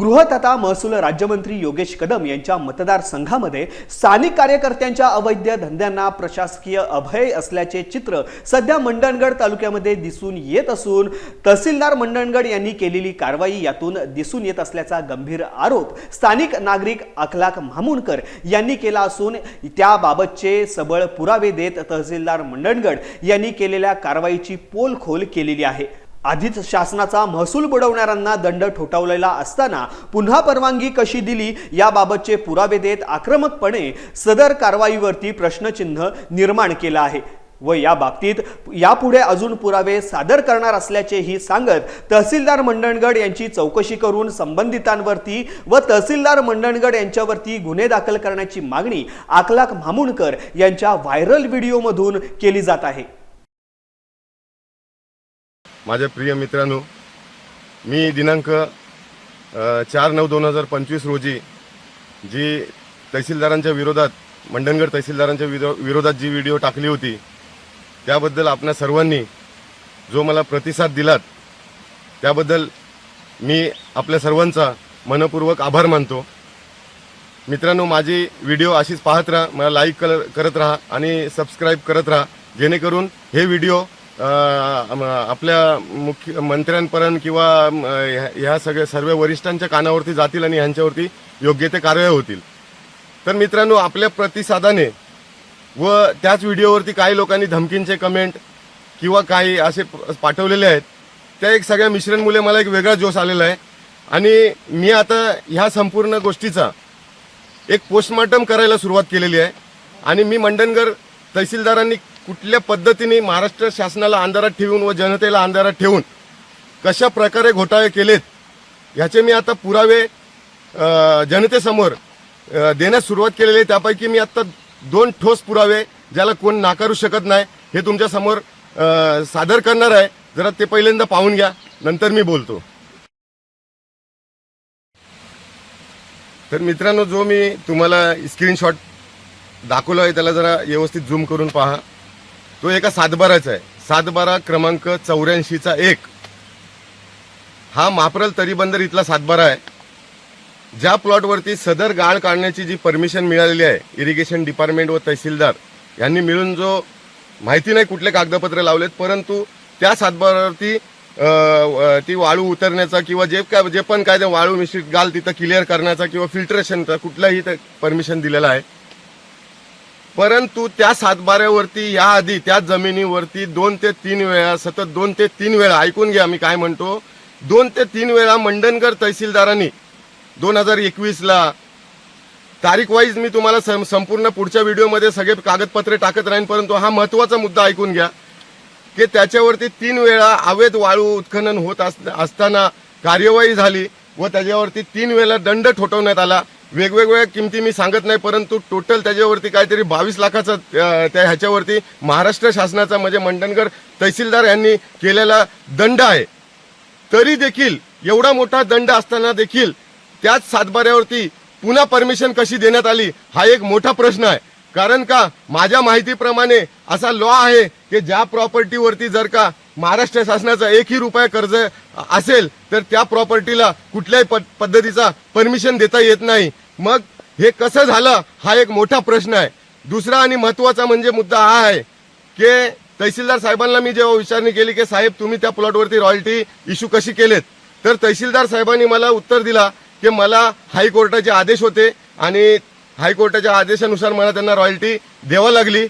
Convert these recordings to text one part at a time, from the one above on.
गृह तथा महसूल राज्यमंत्री योगेश कदम यांच्या मतदारसंघामध्ये स्थानिक कार्यकर्त्यांच्या अवैध धंद्यांना प्रशासकीय अभय असल्याचे चित्र सध्या मंडणगड तालुक्यामध्ये दिसून येत असून तहसीलदार मंडणगड यांनी केलेली कारवाई यातून दिसून येत असल्याचा गंभीर आरोप स्थानिक नागरिक अखलाक म्हामुणकर यांनी केला असून त्याबाबतचे सबळ पुरावे देत तहसीलदार मंडणगड यांनी केलेल्या कारवाईची पोलखोल केलेली आहे. आधीच शासनाचा महसूल बुडवणाऱ्यांना दंड ठोठावलेला असताना पुन्हा परवानगी कशी दिली याबाबतचे पुरावे देत आक्रमकपणे सदर कारवाईवरती प्रश्नचिन्ह निर्माण केलं आहे. व या बाबतीत यापुढे अजून पुरावे सादर करणार असल्याचेही सांगत तहसीलदार मंडणगड यांची चौकशी करून संबंधितांवरती व तहसीलदार मंडणगड यांच्यावरती गुन्हे दाखल करण्याची मागणी आकलाक म्हामुणकर यांच्या व्हायरल व्हिडिओमधून केली जात आहे. माझ्या प्रिय मित्रांनो मी दिनांक चार नऊ दोन हजार पंचवीस रोजी जी तहसीलदारांच्या विरोधात मंडणगड तहसीलदारांच्या विरो विरोधात जी व्हिडिओ टाकली होती त्याबद्दल आपणा सर्वांनी जो मला प्रतिसाद दिलात त्याबद्दल मी आपल्या सर्वांचा मनपूर्वक आभार मानतो. मित्रांनो माझी व्हिडिओ अशीच पाहत राहा मला लाईक कर करत राहा आणि सबस्क्राईब करत राहा जेणेकरून हे व्हिडिओ आपल्या मुख्य मंत्र्यांपर्यंत किंवा ह्या ह्या सगळ्या सर्व वरिष्ठांच्या कानावरती जातील आणि ह्यांच्यावरती योग्य ते कारवाई होतील. तर मित्रांनो आपल्या प्रतिसादाने व त्याच व्हिडिओवरती काही लोकांनी धमकींचे कमेंट किंवा काही असे पाठवलेले आहेत त्या एक सगळ्या मिश्रणमुळे मला एक वेगळा जोश आलेला आहे. आणि मी आता ह्या संपूर्ण गोष्टीचा एक पोस्टमॉर्टम करायला सुरुवात केलेली आहे. आणि मी मंडणगड तहसीलदारांनी कुठल्या पद्धतीने महाराष्ट्र शासनाला अंधारात ठेवून व जनतेला अंधारात ठेवून कशा प्रकारे घोटाळे केलेत ह्याचे मी आता पुरावे जनतेसमोर देण्यास सुरुवात केलेली आहे. त्यापैकी मी आता दोन ठोस पुरावे ज्याला कोण नाकारू शकत नाही हे तुमच्यासमोर सादर करणार आहे. जरा ते पहिल्यांदा पाहून घ्या नंतर मी बोलतो. तर मित्रांनो जो मी तुम्हाला स्क्रीनशॉट दाखवला आहे त्याला जरा व्यवस्थित झूम करून पहा. तो एका सातबाराचा आहे. सातबारा क्रमांक चौऱ्याऐंशीचा एक. हा मापरल तरीबंदर इथला सातबारा आहे. ज्या प्लॉटवरती सदर गाळ काढण्याची जी परमिशन मिळालेली आहे इरिगेशन डिपार्टमेंट व तहसीलदार यांनी मिळून जो माहिती नाही कुठले कागदपत्र लावलेत परंतु त्या सातबारावरती ती वाळू उतरण्याचा किंवा जे काय जे पण काय ते वाळू मिश्रित गाल तिथं क्लिअर करण्याचा किंवा फिल्टरेशनचा कुठलाही परमिशन दिलेला आहे परंतु त्या सातबाऱ्यावरती याआधी त्या जमिनीवरती दोन ते तीन वेळा सतत दोन ते तीन वेळा ऐकून घ्या मी काय म्हणतो दोन ते तीन वेळा मंडणकर तहसीलदारांनी दोन हजार एकवीसला तारीख वाईज मी तुम्हाला सं- संपूर्ण पुढच्या व्हिडिओमध्ये सगळे कागदपत्रे टाकत राहीन परंतु हा महत्त्वाचा मुद्दा ऐकून घ्या की त्याच्यावरती तीन वेळा अवैध वाळू उत्खनन होत अस- असताना कार्यवाही झाली व त्याच्यावरती तीन वेळा दंड ठोठवण्यात आला. वेगवेगळ्या किमती मी सांगत नाही परंतु टोटल त्याच्यावरती काहीतरी बावीस लाखाचा त्या ह्याच्यावरती महाराष्ट्र शासनाचा म्हणजे मंडणगड तहसीलदार यांनी केलेला दंड आहे. तरी देखील एवढा मोठा दंड असताना देखील त्याच सातबाऱ्यावरती पुन्हा परमिशन कशी देण्यात आली हा एक मोठा प्रश्न आहे. कारण का माझ्या माहितीप्रमाणे असा लॉ आहे की ज्या प्रॉपर्टीवरती जर का महाराष्ट्र शासनाचा एकही रुपया कर्ज असेल तर त्या प्रॉपर्टीला कुठल्याही पद- पद्धतीचा परमिशन देता येत नाही. मग हे कसं झालं हा एक मोठा प्रश्न आहे. दुसरा आणि महत्त्वाचा म्हणजे मुद्दा हा आहे की तहसीलदार साहेबांना मी जेव्हा विचारणी केली की साहेब तुम्ही त्या प्लॉटवरती रॉयल्टी इश्यू कशी केलेत? तर तहसीलदार साहेबांनी मला उत्तर दिला की मला हायकोर्टाचे आदेश होते आणि हायकोर्टाच्या आदेशानुसार मला त्यांना रॉयल्टी द्यावा लागली.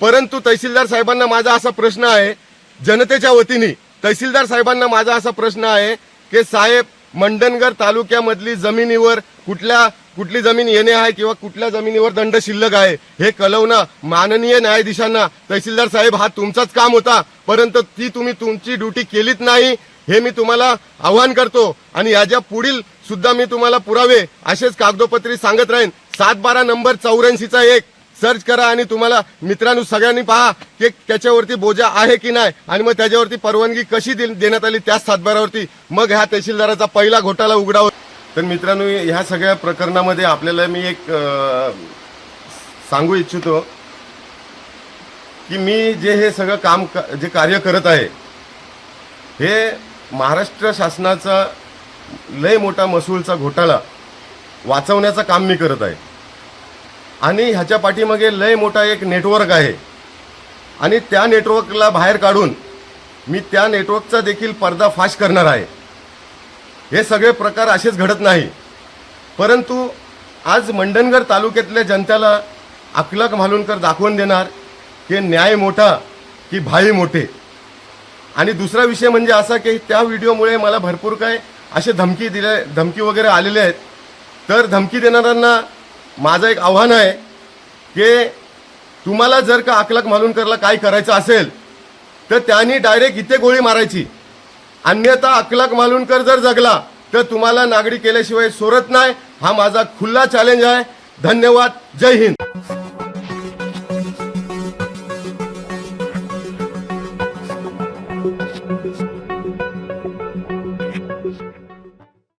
परंतु तहसीलदार साहेबांना माझा असा प्रश्न आहे जनतेच्या वतीने तहसीलदार साहेबांना माझा असा प्रश्न आहे की साहेब मंडणगड तालुक्यामधली जमिनीवर कुठल्या कुठली जमीन येणे आहे किंवा कुठल्या जमिनीवर दंड शिल्लक आहे हे कळवणं माननीय न्यायाधीशांना. तहसीलदार साहेब हा तुमचाच काम होता परंतु ती तुम्ही तुमची ड्युटी केलीच नाही हे मी तुम्हाला आव्हान करतो. आणि याच्या पुढील सुद्धा मी तुम्हाला पुरावे असेच कागदोपत्री सांगत राहीन. सात बारा नंबर चौऱ्याऐंशीचा एक. सर्च करा आणि तुम्हाला मित्रांनो सगळ्यांनी पहा की त्याच्यावरती बोजा आहे की नाही. आणि मग त्याच्यावरती परवानगी कशी दे- देण्यात आली त्याच सातबारावरती मग ह्या तहसीलदाराचा पहिला घोटाळा उघडावा. तर मित्रांनो ह्या सगळ्या प्रकरणामध्ये आपल्याला मी एक सांगू इच्छितो की मी जे हे सगळं काम जे कार्य करत आहे हे महाराष्ट्र शासनाचा लय मोठा महसूलचा घोटाळा वाचवण्याचं काम मी करत आहे. आणि ह्याच्या पाठीमागे लय मोठा एक नेटवर्क आहे. आणि त्या नेटवर्कला बाहेर काढून मी त्या नेटवर्कचा देखील पर्दाफाश करणार आहे. हे सगळे प्रकार असेच घडत नाही. परंतु आज मंडणगड तालुक्यातल्या जनतेला अकलक मालूनकर दाखवून देणार की न्याय मोठा की भाई मोठे. आणि दुसरा विषय म्हणजे असा की त्या व्हिडिओमुळे मला भरपूर काय असे धमकी दिले धमकी वगैरे आलेले आहेत. तर धमकी देणाऱ्यांना माझं एक आव्हान आहे की तुम्हाला जर का अकलक मालुनकरला काय करायचं असेल तर त्यांनी डायरेक्ट इथे गोळी मारायची. अन्यथा अकलक मालुनकर जर जगला तर तुम्हाला नागडी केल्याशिवाय सोडत नाही. हा माझा खुल्ला चॅलेंज आहे. धन्यवाद. जय हिंद.